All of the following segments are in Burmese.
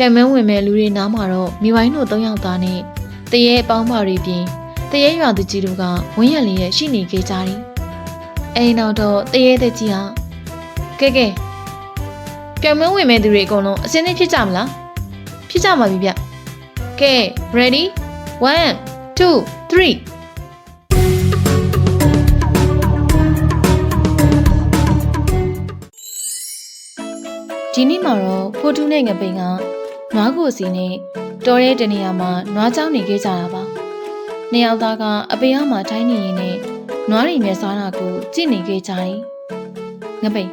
ပြိုင်မန်းဝင်မဲ့လူတွေနားမှာတော့မိဝိုင်းတို့၃ယောက်သားနဲ့တရေအပေါင်းပါတွေပြင်တရေရွာသူကြီးတို့ကဝင်းရလျက်ရှိနေခဲ့ကြတယ်။အဲဒီနောက်တော့တရေတဲ့ကြီးဟာကဲကဲပြိုင်မန်းဝင်မဲ့သူတွေအကုန်လုံးအစင်းသင်းဖြစ်ကြမလား။ဖြစ်ကြပါပြီဗျ။ကဲ ready 1 2 3ဒီနေ့မှာတော့ဖိုတူးနဲ့ငပိန်က နွားကိုစီနဲ့တော်တဲ့တနေရာမှာနွားချောင်းနေခဲ့ကြတာပါ။နှစ်ယောက်သားကအပေအမှာထိုင်းနေရင်နဲ့နွားတွေမျက်စားတာကိုကြည့်နေခဲ့ကြတယ်။ငပိန်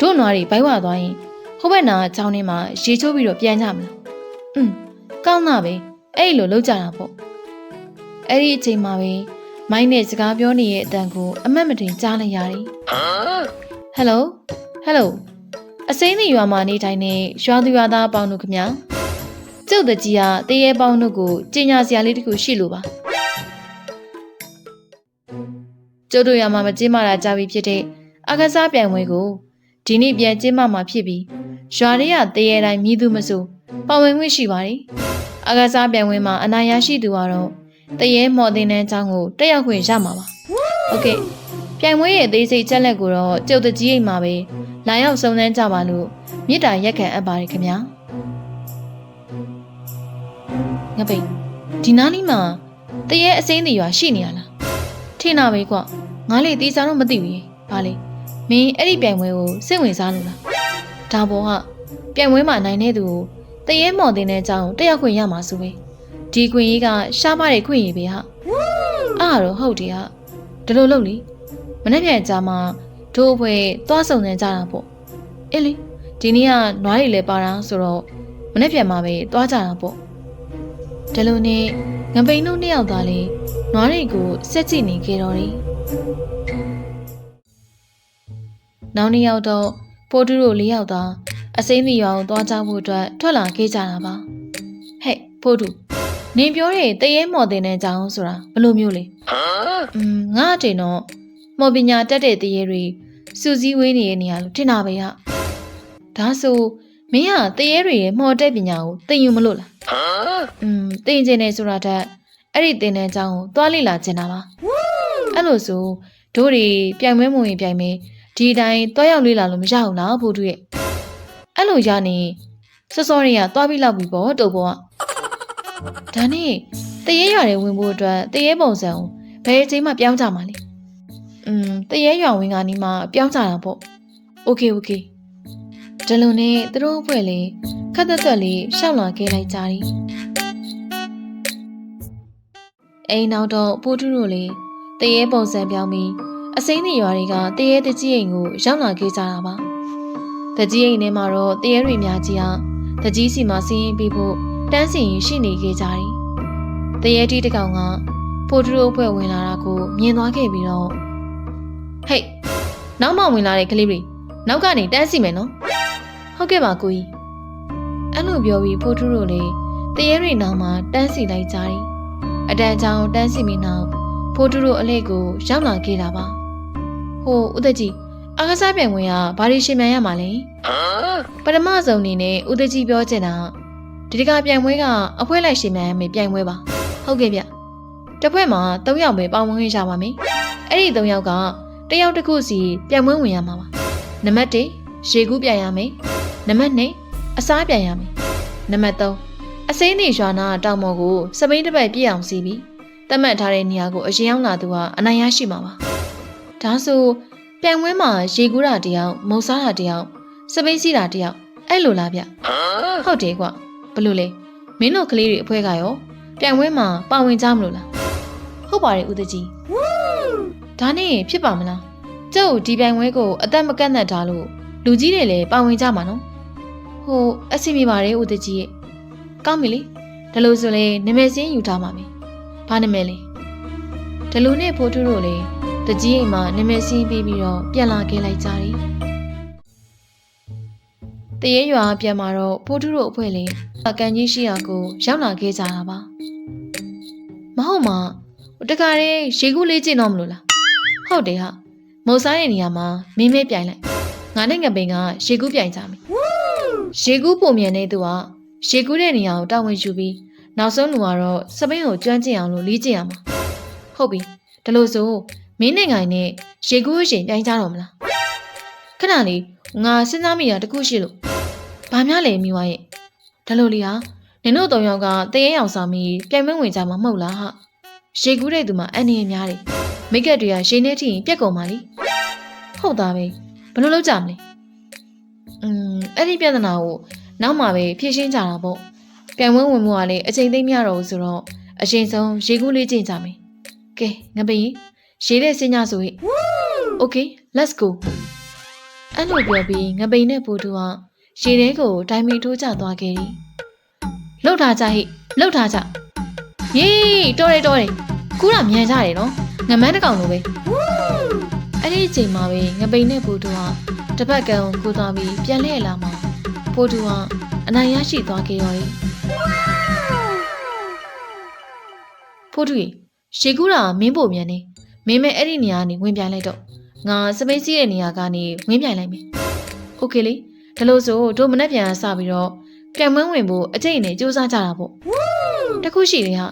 တို့နွားတွေဘိုက်ဝသွားရင်ဟိုဘက်နာချောင်းထဲမှာရေချိုးပြီးတော့ပြန်ကြမလား။อืมကောင်းတာပဲအဲ့လိုလုပ်ကြတာပေါ့။အဲ့ဒီအချိန်မှာပဲမိုင်းနဲ့စကားပြောနေတဲ့အတန်ကိုအမတ်မတင်ကြားလိုက်ရတယ်။ဟယ်လိုဟယ်လို အစိမ်းနေရွာမှာနေထိုင်နေရွာသူရွာသားအပေါင်းတို့ခင်ဗျာကျုပ်တကြီးကတရေပေါင်းတို့ကိုကြင်ညာစရာလေးတခုရှိလို့ပါကျုပ်တို့ရွာမှာမကျင်းမာတာကြာပြီဖြစ်တဲ့အခစားပြိုင်ပွဲကိုဒီနေ့ပြန်ကျင်းမာမှာဖြစ်ပြီးရွာတွေကတရေတိုင်းမြည်သူမဆိုပါဝင်ခွင့်ရှိပါတယ်အခစားပြိုင်ပွဲမှာအနာရရှိသူကတော့တရေမော်တင်တဲ့အကြောင်းကိုတက်ရောက်ခွင့်ရမှာပါဟုတ်ကဲ့ပြိုင်ပွဲရဲ့အသေးစိတ်ချက်လက်ကိုတော့ကျုပ်တကြီးအိမ်မှာပဲ လာရောက်စုံစမ်းကြပါလို့မေတ္တာရက်ခံအပ်ပါတယ်ခင်ဗျာငပိတ်ဒီနားလေးမှာတရေအစိမ်းတွေရွာရှိနေရလားထင်တာပဲကွငါလေတီးစားတော့မသိဘူးရေဘာလဲမင်းအဲ့ဒီပြိုင်ပွဲကိုစိတ်ဝင်စားလို့လားဒါပေါ်ကပြိုင်ပွဲမှာနိုင်တဲ့သူကိုတရေမော်တင်တဲ့အကြောင်းတက်ရောက်ခွင့်ရမှာဆိုပဲဒီခွင့်ရေးကရှားပါတဲ့ခွင့်ရေးပဲဟာအားတော့ဟုတ်တယ်ဟာဒီလိုလုပ်လေမနေ့ပြန်ကြားမှာ တို့အဖွဲသွားစုံစမ်းကြတာပေါ့အေးလေဒီနေ့ကနွားတွေလည်းပါတာဆိုတော့မနေ့ပြန်မှာပဲသွားကြတာပေါ့ဒါလိုနဲ့ငပိန်တို့နှစ်ယောက်သားလေးနွားတွေကိုစက်ကြည့်နေကြတော့တယ်နောက်နှစ်ယောက်တော့ပိုတူတို့လေးယောက်သားအစိမ့်မီရွာကိုသွားကြဖို့အတွက်ထွက်လာခဲ့ကြတာပါဟဲ့ပိုတူနင်ပြောတဲ့တရေမော်တင်တဲ့အကြောင်းဆိုတာဘယ်လိုမျိုးလဲอืมငါအတင်တော့ မော်ပညာတက်တဲ့တရေတွေစူးစီးဝေးနေတဲ့နေရာလို့ထင်တာပဲဟာဒါဆိုမင်းကတရေတွေရဲ့မော်တက်ပညာကိုသင်ယူမလို့လားอืมသင်ကျင်နေဆိုတာတက်အဲ့ဒီသင်တဲ့အကြောင်းကိုသွားလေ့လာကျင်တာပါအဲ့လိုဆိုတို့တွေပြိုင်မဲမဝင်ပြိုင်မဲဒီအတိုင်းသွားရောက်လေ့လာလို့မရဘူးလားဖို့တူရဲ့အဲ့လိုရနေစောစောတွေကသွားပြီးလောက်ပြီပေါ့တုပ်ပေါ်ကဒါနဲ့တရေရွာတွေဝင်ဖို့အတွက်တရေပုံစံကိုဘယ်အချိန်မှပြောင်းကြမှာလဲ อืมတရေရွာဝင်ကနီးမှာပြောင်းကြတာပေါ့โอเคโอเคဒါလုံနဲ့သူတို့အဖွဲ့လေးခက်သက်သက်လေးရှောက်လာခဲ့လိုက်ကြသည်အိမ်နောက်တော့ပိုးထူးတို့လေးတရေပုံစံပြောင်းပြီးအစိမ်းနေရွာတွေကတရေတကြီးအိမ်ကိုရောက်လာခဲ့ကြတာပါတကြီးအိမ်ထဲမှာတော့တရေတွေများကြီးအောင်တကြီးစီမှာစီးရင်ပြီးဖို့တန်းစီရင်ရှိနေခဲ့ကြသည်တရေတီးတစ်ကောင်ကပိုးထူးတို့အဖွဲ့ဝင်လာတာကိုမြင်သွားခဲ့ပြီးတော့ ဟေးနောက်မှဝင်လာတဲ့ကလေးတွေနောက်ကနေတန်းစီမယ်နော်ဟုတ်ကဲ့ပါကိုကြီးအဲ့လိုပြောပြီးဖိုးထူးတို့လည်းတရေတွေနောက်မှာတန်းစီလိုက်ကြတယ်အတန်ချောင်းတန်းစီပြီးနောက်ဖိုးထူးတို့အလဲကိုရောက်လာခဲ့တာပါဟိုဦးသက်ကြီးအားကစားပြိုင်ဝင်ကဘာတွေရှင်မြန်ရမှာလဲပထမဆုံးအနေနဲ့ဦးသက်ကြီးပြောချင်တာဒီတကပြိုင်ပွဲကအဖွဲလိုက်ရှင်မြန်ရမယ်ပြိုင်ပွဲပါဟုတ်ကဲ့ဗျတစ်ဖွဲ့မှာ၃ယောက်ပဲပေါင်းဝင်ခွင့်ရပါမယ်အဲ့ဒီ၃ယောက်က တယောက်တစ်ခုစီပြန်မွေးဝင်ရမှာပါနံပါတ်1ရေကူးပြန်ရမယ်နံပါတ်2အစားပြန်ရမယ်နံပါတ်3အစိမ်းနေရွာနာတောင်မော်ကိုစပိန်တစ်ပတ်ပြည့်အောင်စီးပြီးတတ်မှတ်ထားတဲ့နေရာကိုအရင်ရောက်လာသူကအနိုင်ရရှိမှာပါဒါဆိုပြန်ဝဲမှာရေကူးတာတယောက်မုံစားတာတယောက်စပိန်စီးတာတယောက်အဲ့လိုလားဗျဟုတ်တယ်ကွဘလို့လဲမင်းတို့ကလေးတွေအဖွဲကရောပြန်ဝဲမှာပါဝင်ကြမလို့လားဟုတ်ပါတယ်ဦးတကြီး ဒါနဲ့ဖြစ်ပါမလားကျုပ်ဒီပြိုင်ပွဲကိုအသက်မကန့်သက်ထားလို့လူကြီးတွေလည်းပါဝင်ကြမှာနော်ဟိုအဆင်ပြေပါတယ်ဦးတကြီးရဲ့ကောင်းပြီလေဒါလို့ဆိုလေနာမည်စင်းယူထားပါမယ်ဘာနာမည်လဲဒါလို့နဲ့ဖိုးထုတို့လည်းတကြီးအိမ်မှာနာမည်စင်းပြီးပြီးတော့ပြန်လာခဲ့လိုက်ကြတယ်တရေရွာပြန်มาတော့ဖိုးထုတို့အဖွဲ့လည်းအကန်ကြီးရှိရာကိုရောက်လာခဲ့ကြတာပါမဟုတ်မှာတခါတည်းရေကူးလေးကျင့်တော့မလို့လား ဟုတ်တယ်ဟာမိုးစားရဲ့နေရာမှာမင်းမဲပြိုင်လိုက်ငါနဲ့ငပိန်ကရေကူးပြိုင်ကြမယ်ရေကူးပုံမြန်နေသူကရှေကူးတဲ့နေရာကိုတာဝန်ယူပြီးနောက်ဆုံးလူကတော့စပိန်ကိုကျွမ်းကျင်အောင်လို့လေ့ကျင့်ရမှာဟုတ်ပြီဒါလို့ဆိုမင်းနိုင်ငံနဲ့ရှေကူးရှင်တိုင်းကြတော့မလားခဏလေးငါစဉ်းစားမိတာတခုရှိလို့ဘာများလဲမိဝါရဲ့ဒါလို့လေဟာနင်တို့သုံးယောက်ကတရေရောင်ဆောင်ပြီးပြိုင်မဝင်ကြမှာမဟုတ်လားဟာရှေကူးတဲ့သူမှအန်နေများတယ် မိတ်ကပ်တွေကရှေနေထိရင်ပြက်ကုန်ပါလိဟုတ်သားပဲဘယ်လိုလုပ်ကြမလဲอืมအဲ့ဒီပြဿနာကိုနောက်မှပဲဖြေရှင်းကြတာပေါ့ပြိုင်ဝဲဝင်မှုကလည်းအချိန်သိမ့်မရတော့ဘူးဆိုတော့အချိန်ဆုံးရေကူးလေးကျင့်ကြမယ်ကဲငါပရင်ရေတဲ့စင်ညဆိုရင် Okay let's go အဲ့လိုပြောပြီးငပိန်နဲ့ပူတူကရေထဲကိုတိုင်မီထိုးကျသွားခဲ့တယ်လှုပ်ထားကြဟိလှုပ်ထားကြယေးတော်တယ်တော်တယ်ကူးတာမြန်ကြတယ်နော် ငမန်းတစ်ကောင်လိုပဲအဲ့ဒီအချိန်မှာပဲငပိန်နဲ့ပူတူကတစ်ပတ်ကန်ကိုကူသွားပြီးပြန်လှည့်လာမှာပူတူကအနိုင်ရရှိသွားခဲ့ရောတယ်ဖိုးတူရေကူးတာမင်းပို့မြန်နေမင်းမဲအဲ့ဒီနေရာကနေဝင်ပြိုင်လိုက်တော့ငါစပိတ်စီးတဲ့နေရာကနေဝင်ပြိုင်လိုက်မယ်โอเคလေဒါလို့ဆိုတို့မနေ့ပြန်စပြီးတော့ကံမန်းဝင်ဖို့အကျိတ်နဲ့စူးစမ်းကြတာပေါ့တခုရှိတယ်ဟာ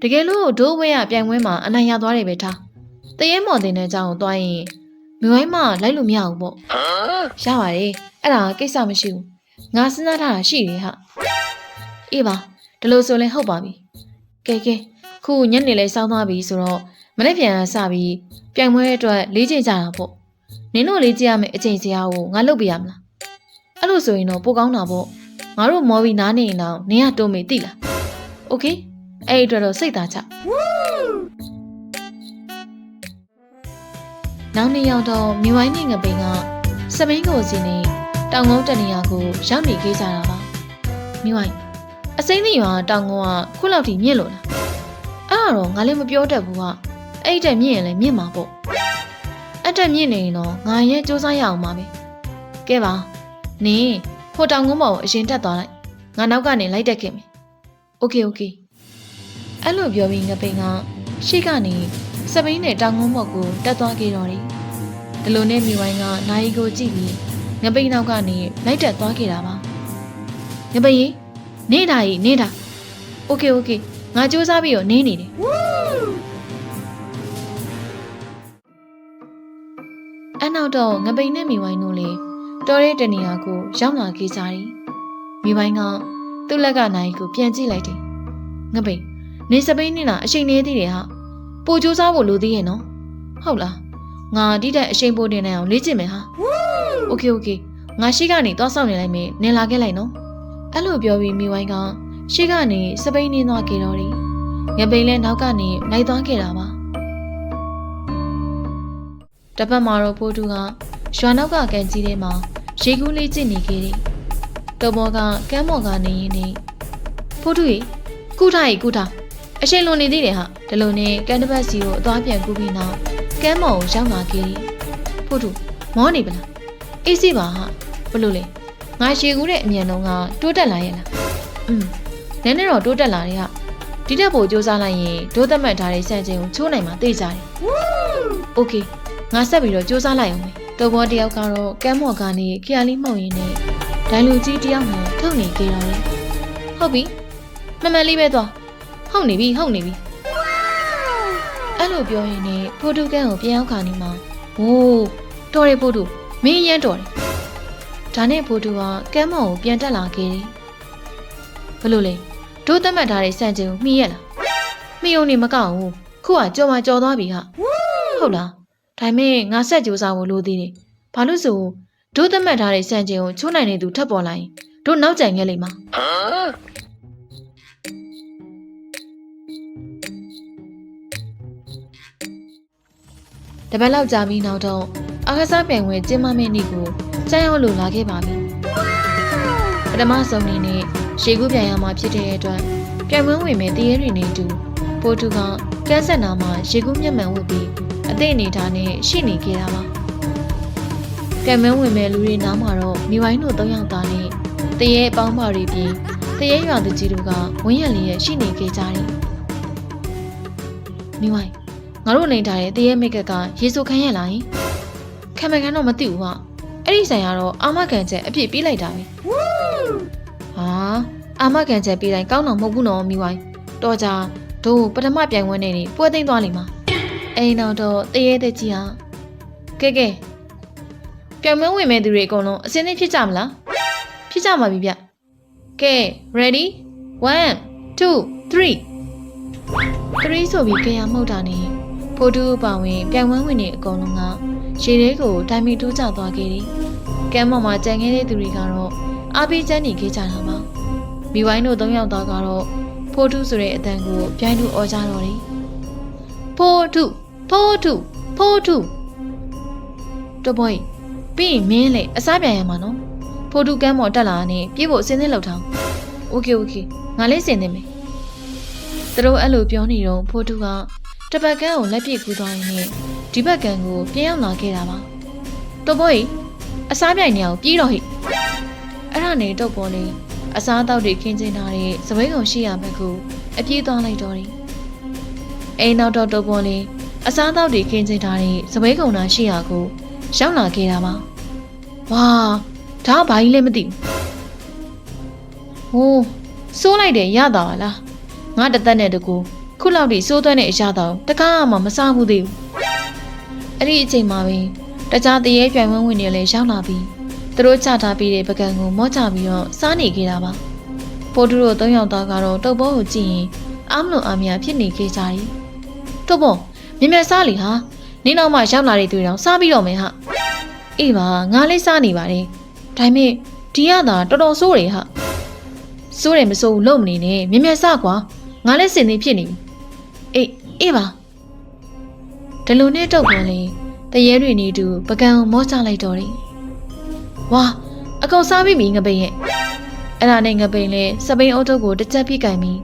တကယ်လို့ဒိုးဝဲရပြိုင်ပွဲမှာအနိုင်ရသွားတယ်ပဲထားတရေမော်တင်တဲ့အကြောင်းကိုသွားရင်မြွိုင်းမလိုက်လို့မရဘူးပေါ့ရပါတယ်အဲ့ဒါကိစ္စမရှိဘူးငါစဉ်းစားထားတာရှိတယ်ဟာအေးပါဒါလို့ဆိုလည်းဟုတ်ပါပြီကဲကဲခုညနေလဲစောင်းသွားပြီဆိုတော့မနေ့ပြန်စပြီးပြိုင်ပွဲအတွက်လေ့ကျင့်ကြတာပေါ့နင်တို့လေ့ကျင့်ရမယ့်အချိန်စရာကိုငါလုပ်ပြရမလားအဲ့လိုဆိုရင်တော့ပိုကောင်းတာပေါ့ငါတို့မော်ဘီနားနေရင်တော့နင်ကတုံးမေတိလားโอเค အဲ့ဒီအတွက်တော့စိတ်သားချနောက်နေ့ရောက်တော့မြဝိုင်းနေငပိန်ကစပိန်ကိုစီနေတောင်ကုန်းတနေရာကိုရောက်နေခဲ့ကြတာပါမြဝိုင်းအစိမ့်နေရွာတောင်ကုန်းကခုလောက်ထိမြင့်လို့လားအဲ့ဒါတော့ငါလည်းမပြောတတ်ဘူးကအဲ့ဒီတက်မြင့်ရင်လည်းမြင့်မှာပေါ့အဲ့တက်မြင့်နေရင်တော့ငါရဲ့စူးစမ်းရအောင်ပါပဲကဲပါနင်ဟိုတောင်ကုန်းပေါ်ကိုအရင်တက်သွားလိုက်ငါနောက်ကနေလိုက်တက်ခဲ့မယ်โอเคโอเค အဲ့လိုပြောပြီးငပိန်ကရှေ့ကနေစပိန်နဲ့တောင်ကုန်းပေါ်ကိုတက်သွားခဲ့တော့တယ်ဒီလိုနဲ့မိဝိုင်းကနိုင်ကိုကြည့်ပြီးငပိန်နောက်ကနေလိုက်တက်သွားခဲ့တာပါငပိန်ရေနေတာကြီးနေတာโอเคโอเคငါစူးစမ်းပြီးတော့နင်းနေတယ်အနောက်တော့ငပိန်နဲ့မိဝိုင်းတို့လေတော်ရဲတနေရာကိုရောက်လာခဲ့ကြတယ်မိဝိုင်းကသူ့လက်ကနိုင်ကိုပြန်ကြည့်လိုက်တယ်ငပိန် နေစပိန်နေတာအချိန်နေသေးတယ်ဟာပိုစူးစမ်းဖို့လိုသေးရဲ့နော်ဟုတ်လားငါတိတဲ့အချိန်ပိုတင်နေအောင်လေ့ကျင့်မယ်ဟာโอเคโอเคငါရှိကနေသွားဆောင်နေလိုက်မယ်နင်လာခဲ့လိုက်နော်အဲ့လိုပြောပြီးမိဝိုင်းကရှေ့ကနေစပိန်နေသွားခဲ့တော့တယ်။ငပိန်လည်းနောက်ကနေလိုက်သွားခဲ့တာပါ။တစ်ပတ်မှာတော့ဖိုးတူကရွာနောက်ကကန်ကြီးထဲမှာရေကူးလေးကျင့်နေခဲ့တယ်။တော်ဘောကကမ်းမော်ကနေရင်းနေဖိုးတူကြီးကုထားကြီးကုထား အရှိန်လွန်နေသေးတယ်ဟာဒီလိုနဲ့ကန်တပတ်စီကိုအသွားပြန်ကူးပြီးနောက်ကမ်းမော်ကိုရောက်လာခဲ့တယ်။ဖိုးတူမောနေပလားအေးစီပါဟာဘလို့လဲငါရေကူးတဲ့အမြန်လုံးကတိုးတက်လာရဲ့လားอืมနည်းနည်းတော့တိုးတက်လာတဲ့ဟာဒီတက်ဖို့စူးစမ်းလိုက်ရင်ဒိုးသက်မှတ်ထားတဲ့စံချိန်ကိုချိုးနိုင်မှာသိကြတယ်။ Okay ငါဆက်ပြီးတော့စူးစမ်းလိုက်အောင်မယ်။တော်ဘောတယောက်ကတော့ကမ်းမော်ကနေခရလီမှုန်ရင်းနဲ့ဒိုင်လူကြီးတယောက်မှထုတ်နေကြတော့တယ်။ဟုတ်ပြီ။မမန်လေးပဲသွား။ ဟုတ်နေပြီဟုတ်နေပြီ။အဲ့လိုပြောရင်လည်းဖိုတူကန်ကိုပြန်ရောက်ခါနေမှာ။ဟိုးတော်တယ်ဖိုတူမင်းရမ်းတော်တယ်။ဒါနဲ့ဖိုတူကကမ်းမော်ကိုပြန်တက်လာခဲ့တယ်။ဘလို့လဲ။တို့သတ်မှတ်ထားတဲ့စံချိန်ကိုမှီရက်လား။မှီုံနေမကောက်ဘူး။ခုကကြော်မှကြော်သွားပြီဟာ။ဟုတ်လား။ဒါပေမဲ့ငါဆက်ကြိုးစားဖို့လိုသေးတယ်။ဘာလို့ဆိုတို့သတ်မှတ်ထားတဲ့စံချိန်ကိုချိုးနိုင်နေသူထပ်ပေါ်လာရင်တို့နောက်ကျန်ခဲ့လိမ့်မှာ။ တပတ်လောက်ကြာပြီးနောက်တော့အာကစားပြိုင်ပွဲကျင်းပမယ့်နေ့ကိုကျန်းရောက်လို့လာခဲ့ပါပြီ။ပထမဆုံးနေ့နဲ့ရှေကူးပြန်ရမှာဖြစ်တဲ့အတွက်ပြိုင်ပွဲဝင်မဲ့တရေတွေနဲ့အတူပိုတူကကန်းဆက်နာမှာရှေကူးမျက်မှန်ဝတ်ပြီးအသိအနေထားနဲ့ရှိနေခဲ့တာပါ။ပြိုင်ပွဲဝင်မဲ့လူတွေနားမှာတော့မိဝိုင်းတို့၃ယောက်သားနဲ့တရေအပေါင်းပါတွေပြီးတရေရွာသူကြီးတို့ကဝင်းရလျက်ရှိနေခဲ့ကြတယ်။မိဝိုင်း ငါတို့နေထားတဲ့တရေမိတ်ကကရေဆိုခန်းရလာရင်ခံမခံတော့မသိဘူးဟာအဲ့ဒီဆိုင်ကတော့အာမခံချက်အပြည့်ပေးလိုက်တာပဲဟာအာမခံချက်ပေးတိုင်းကောင်းတော့မဟုတ်ဘူးနော်မိဝိုင်းတော့ကြတို့ပထမပြိုင်ပွဲနေနေပွဲသိမ်းသွားလိမ့်မှာအိမ်နောက်တော့တရေတဲ့ကြီးဟာကဲကဲပြိုင်ပွဲဝင်မဲ့သူတွေအကုန်လုံးအစင်းသင်းဖြစ်ကြမလားဖြစ်ကြမှာပြီဗျကဲ ready 1 2 3 3ဆိုပြီးကြရမှုတ်တာနေ ဖိုတူအပါဝင်ပြိုင်ပွဲဝင်တွေအကုန်လုံးကရေထဲကိုတိုင်မီတိုးကျသွားခဲ့တယ်။ကမ်းပေါ်မှာကြံခဲ့တဲ့သူတွေကတော့အားပေးချမ်းနေခဲ့ကြတာပါ။မိဝိုင်းတို့၃ယောက်သားကတော့ဖိုတူဆိုတဲ့အတန်ကိုပြိုင်သူအော်ကြတော့တယ်။ဖိုတူဖိုတူဖိုတူတပွိုင်းပြီးရင်မင်းလေအစားပြန်ရမှာနော်။ဖိုတူကမ်းပေါ်တက်လာတဲ့ပြေဖို့အစင်းစင်းလှုပ်ထောင်း။ Okay okay ငါလေးစင်နေမယ်။သူတို့အဲ့လိုပြောနေတော့ဖိုတူက တပတ်ကန်းကိုလက်ပြကူးသွားရင်းနဲ့ဒီဘက်ကန်းကိုပြန်ရောက်လာခဲ့တာပါတော့ဘွိုင်းအစားပြိုင်နေအောင်ပြေးတော့ဟိအဲ့ဒါနဲ့တော့ပေါ်လေးအစားအသောက်တွေခင်းကျင်းထားတဲ့စပွဲကုံရှိရဘက်ကိုအပြေးသွားလိုက်တော့တယ်အိမ်နောက်တော့တော့ပေါ်လေးအစားအသောက်တွေခင်းကျင်းထားတဲ့စပွဲကုံသားရှိရကိုရောက်လာခဲ့တာပါဝါဒါကဘာကြီးလဲမသိဘူးဟိုးစိုးလိုက်တယ်ရတာပါလားငါတသက်နဲ့တကူ ခုလောက်ထိစိုးသွဲတဲ့အရာတော့တကားမှမစားဘူးသေးဘူးအဲ့ဒီအချိန်မှာပဲတခြားတရေပြိုင်ဝန်းဝင်တွေလည်းရောက်လာပြီးသူတို့ချထားပြီးတဲ့ပကံကိုမော့ချပြီးတော့စားနေခဲ့တာပါပိုတူတို့သုံးယောက်သားကတော့တုပ်ဘောကိုကြည့်ရင်အားမလို့အားမရဖြစ်နေခဲ့ကြတယ်တုပ်ဘောမြင်မြစားလီဟာနင်းတော့မှရောက်လာတဲ့သူတွေတော့စားပြီးတော့မယ်ဟာအေးပါငါလေးစားနေပါတယ်ဒါပေမဲ့ဒီရတာတော်တော်ဆိုးတယ်ဟာဆိုးတယ်မဆိုးဘူးလုံးမနေနဲ့မြင်မြစားကွာငါလည်းစင်နေဖြစ်နေပြီ အေးအေးပါဒီလိုနဲ့တုပ်ပေါ်လေတရေတွေနေတူပကံကိုမော့ချလိုက်တော့တယ်ဝါအကောင်စားပြီးပြီငပိန်ရဲ့အဲ့ဒါနဲ့ငပိန်လဲစပိန်အုပ်ထုပ်ကိုတစ်ချက်ပြစ်ကင်ပြီး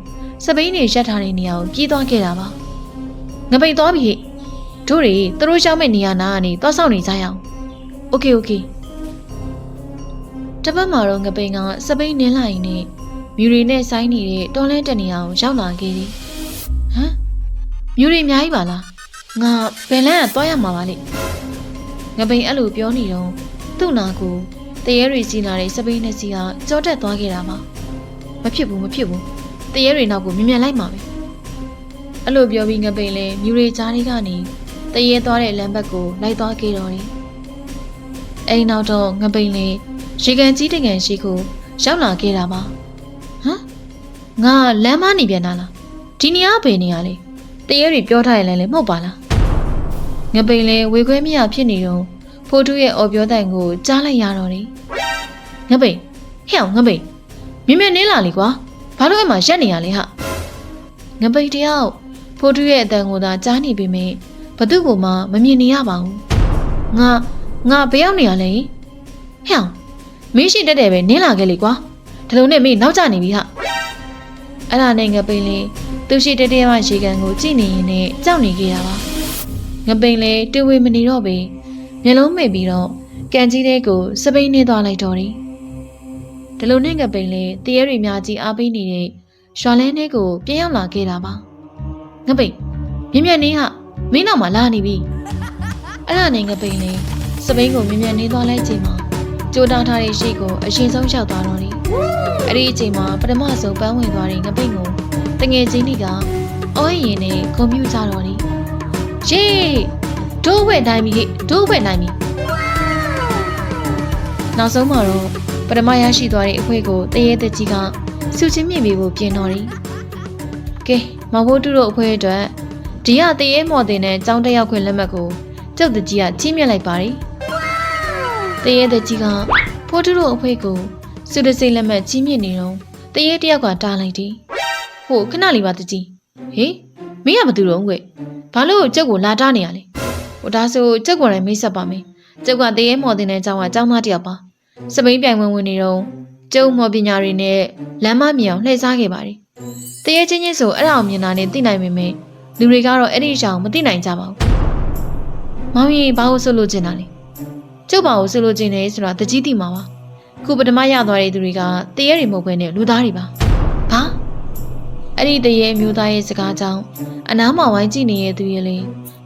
စပိန်နေရက်ထားတဲ့နေရာကိုပြေးသွားခဲ့တာပါငပိန်သွားပြီဟဲ့တို့တွေသူတို့ရှောင်းမဲ့နေရာနာကနေသွားဆောင်နေကြရအောင်โอเคโอเคတပတ်မှာတော့ငပိန်ကစပိန်နင်းလိုက်ရင်နဲ့မြူရီနဲ့ဆိုင်နေတဲ့တော်လဲတဲ့နေရာကိုရောက်လာခဲ့တယ်ဟမ် မြူရီအများကြီးပါလားငါဘယ်လန်းကသွားရမှာပါလိငပိန်အဲ့လိုပြောနေတော့သူ့နာကိုတရေတွေစီလာတဲ့စပိန်နဲ့စီကကြောတက်သွားခဲ့တာပါမဖြစ်ဘူးမဖြစ်ဘူးတရေတွေနောက်ကိုမြင်မြန်လိုက်မှာပဲအဲ့လိုပြောပြီးငပိန်လဲမြူရီကြားလေးကနေတရေသွားတဲ့လမ်းဘက်ကိုလိုက်သွားခဲ့တော့တယ်အဲ့ဒီနောက်တော့ငပိန်လဲရေကန်ကြီးတကန်ရှိကိုရောက်လာခဲ့တာပါဟမ်ငါလမ်းမနေပြန်လာလားဒီနေရာဘယ်နေရာလဲ တရေတွေပြောထားရလဲလေမဟုတ်ပါလားငပိန်လဲဝေခွဲမရဖြစ်နေတော့ဖိုးတူရဲ့အော်ပြောတဲ့ကိုကြားလိုက်ရတော့တယ်ငပိန်ဟဲ့အောင်ငပိန်မြင်မြင်နင်းလာလေကွာဘာလို့အဲ့မှာရက်နေရလဲဟာငပိန်တယောက်ဖိုးတူရဲ့အတန်ကိုသာကြားနေပေမဲ့ဘသူ့ကိုမှမမြင်နေရပါဘူးငါငါဘယ်ရောက်နေရလဲဟဲ့အောင်မင်းရှိတက်တယ်ပဲနင်းလာခဲ့လေကွာဒီလိုနဲ့မင်းနောက်ကျနေပြီဟာအဲ့ဒါနဲ့ငပိန်လေး သူရှိတက်တဲ့မှရေကန်ကိုကြည့်နေရင်နဲ့ကြောက်နေခဲ့တာပါငပိန်လေးတွေ့ဝေမနေတော့ပဲမျက်လုံးမိတ်ပြီးတော့ကန်ကြီးတဲ့ကိုစပိန်နေသွားလိုက်တော့တယ်ဒီလိုနဲ့ငပိန်လေးတရေတွေများကြီးအားပေးနေတဲ့ရွာလဲနဲ့ကိုပြန်ရောက်လာခဲ့တာပါငပိန်မြင်မြတ်နေဟာမင်းနောက်မှာလာနေပြီအဲ့ဒါနဲ့ငပိန်လေးစပိန်ကိုမြင်မြတ်နေသွားလိုက်ချိန်မှာကြိုးတားထားတဲ့ရှိကိုအရင်ဆုံးရောက်သွားတော့တယ်အဲ့ဒီအချိန်မှာပထမဆုံးပန်းဝင်သွားတဲ့ငပိန်ကို တငယ်ချင်းတွေကအော်ရင်နဲ့ကွန်ပျူတာတော့တယ်ယေးဒိုးဝဲနိုင်ပြီဟဲ့ဒိုးဝဲနိုင်ပြီနောက်ဆုံးမှာတော့ပထမရရှိသွားတဲ့အခွေကိုတရေတကြီးကစုချင်းမြင့်ပြီးဖို့ပြင်တော်တယ်ကဲမောင်ဖို့တူတို့အခွေအတွက်ဒီကတရေမော်တင်တဲ့ចောင်းတက်ရောက်ခွင့်လက်မှတ်ကိုကျုပ်တကြီးကချင်းမြက်လိုက်ပါတယ်တရေတကြီးကဖိုးတူတို့အခွေကိုစုတစိမ့်လက်မှတ်ချင်းမြင့်နေတော့တရေတယောက်ကတားလိုက်တယ် ဟိုခဏလေးပါတကြီးဟေးမင်းကဘာတူတော့ကွဘာလို့ကျုပ်ကိုလာတားနေရလဲဟိုဒါဆိုကျုပ်ကိုလည်းမိတ်ဆက်ပါမယ်ကျုပ်ကတရေမော်တင်တဲ့ចောင်းကចောင်းသားတယောက်ပါစပိန်ပြိုင်ဝင်ဝင်နေတော့ကျုပ်မော်ပညာတွေနဲ့လမ်းမမြင်အောင်လှည့်စားခဲ့ပါတယ်တရေချင်းချင်းဆိုအဲ့ဒါအောင်မြင်တာနဲ့သိနိုင်ပေမဲ့လူတွေကတော့အဲ့ဒီအကြောင်းမသိနိုင်ကြပါဘူးမောင်ကြီးဘာလို့ဆွလို့ကျင်တာလဲကျုပ်ဘာလို့ဆွလို့ကျင်လဲဆိုတာတကြီးသိမှာပါခုပထမရသွားတဲ့သူတွေကတရေတွေမဟုတ်ဘဲနဲ့လူသားတွေပါဘာ အဲ့ဒီတရေအမျိုးသားရဲ့စကားကြောင့်အနားမှာဝိုင်းကြည့်နေတဲ့သူရဲ့လေ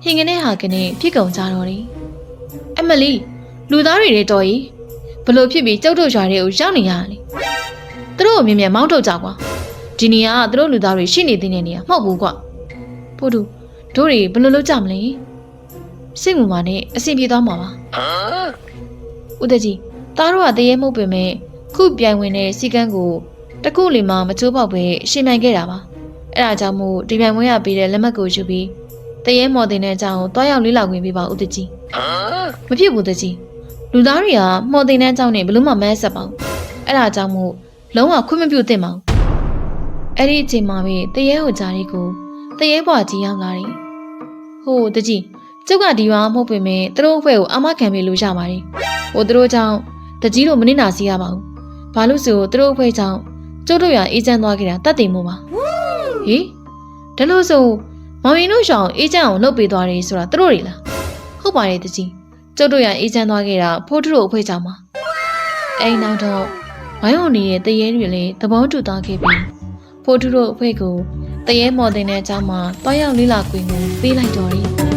ဟင်ကနေဟာကနေဖြစ်ကုန်ကြတော့တယ်အမလီလူသားတွေတွေတော်ကြီးဘလို့ဖြစ်ပြီးကျုပ်တို့ရွာတွေကိုရောက်နေရတာလေသူတို့ကိုမြင်မြင်မောင်းထုတ်ကြကွာဒီနေရာကသူတို့လူသားတွေရှိနေတဲ့နေရာမဟုတ်ဘူးကွာဖိုးတူတို့တွေဘယ်လိုလုပ်ကြမလဲစိတ်ဝင်ပါနဲ့အဆင်ပြေသွားမှာပါဦးတကြီးသားတို့ကတရေမှုတ်ပင်မဲ့ခုပြိုင်ဝင်တဲ့စီကန်းကို တခုလီမှမချိုးပေါက်ပဲရှင်နိုင်ခဲ့တာပါအဲ့ဒါကြောင့်မို့ဒီပြိုင်ပွဲရပေးတဲ့လက်မှတ်ကိုယူပြီးတရေမော်တင်တဲ့အကြောင်းကိုတွားရောက်လေးလာခွင့်ပေးပါဦးတကြီးမဖြစ်ဘူးတကြီးလူသားတွေကမော်တင်တဲ့အကြောင်းနဲ့ဘယ်လို့မှမဆက်ဆက်ပါဘူးအဲ့ဒါကြောင့်မို့လုံးဝခွင့်မပြုသင့်ပါဘူးအဲ့ဒီအချိန်မှာပဲတရေဟိုကြားလေးကိုတရေဘွားကြီးရောက်လာတယ်ဟိုတကြီးကျုပ်ကဒီရွာမဟုတ်ပေမဲ့သူတို့အဖွဲ့ကိုအမခံပေးလို့ရပါတယ်ဟိုသူတို့ကြောင့်တကြီးတို့မနစ်နာစီရပါဘူးဘာလို့ဆိုသူတို့အဖွဲ့ကြောင့် ကျုပ်တို့ရွာအေးချမ်းသွားခဲ့တာတတ်သိမ်မို့ပါဟေးဒါလို့ဆိုမောင်ရင်တို့ရှောင်းအေးချမ်းအောင်လုပ်ပေးသွားတယ်ဆိုတာသူတို့တွေလားဟုတ်ပါတယ်တကြီးကျုပ်တို့ရွာအေးချမ်းသွားခဲ့တာဖိုးတို့အဖွဲ့ကြောင့်ပါအဲ့နောက်တော့ဝိုင်းဝန်းနေတဲ့တရေတွေလည်းသဘောတူသွားခဲ့ပြီးဖိုးတို့အဖွဲ့ကိုတရေမော်တင်တဲ့အကြောင်းမှာတွားရောက်လေးလာခွင့်ကိုပေးလိုက်တော်တယ်